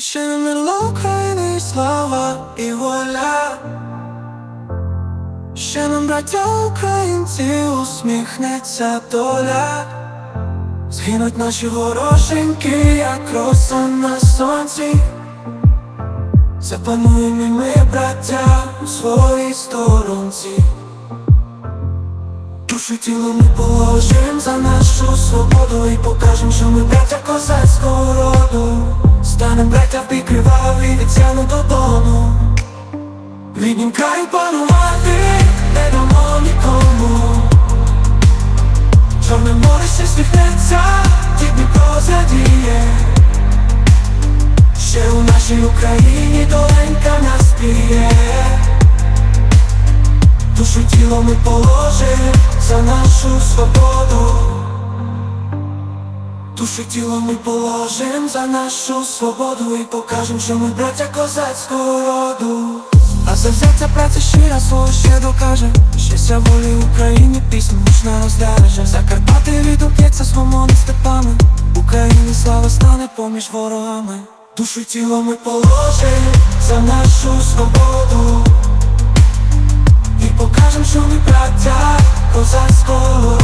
Ще не мило України слава і воля. Ще нам, браття українці, усміхнеться доля. Згинуть наші вороженьки, як роса на сонці. Запануємо ми, браття, у своїй сторонці. Душу тіло ми положим за нашу свободу І покажем, що ми Станем браття в бій криваві, від сяну до дону ріднім краю панувати не дамо нікому. Чорне море ще сміхнеться, дід Дніпро задіє Ще у нашій Україні доленька нас піє. Душу тіло ми положим за нашу свободу Душу тіло ми положим за нашу свободу І покажем, що ми браття козацького роду. А за завзяття праця щира слово ще докаже. Щастя волі Україні пісня мучна роздереже Закарпати відуп'ється свомони степами. Україні слава стане поміж ворогами. Душу тіло ми положим за нашу свободу. І покажем, що ми браття козацького роду.